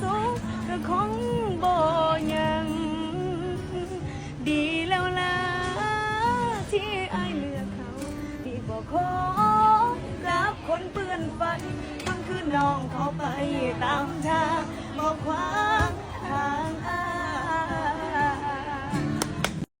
สุขก็คงบ่ยังดีแล้วล่ะที่อายเลือกเขาที่บ่ขอรับคนเปื้อนฝันมันคือน้องเขาไปตามทาง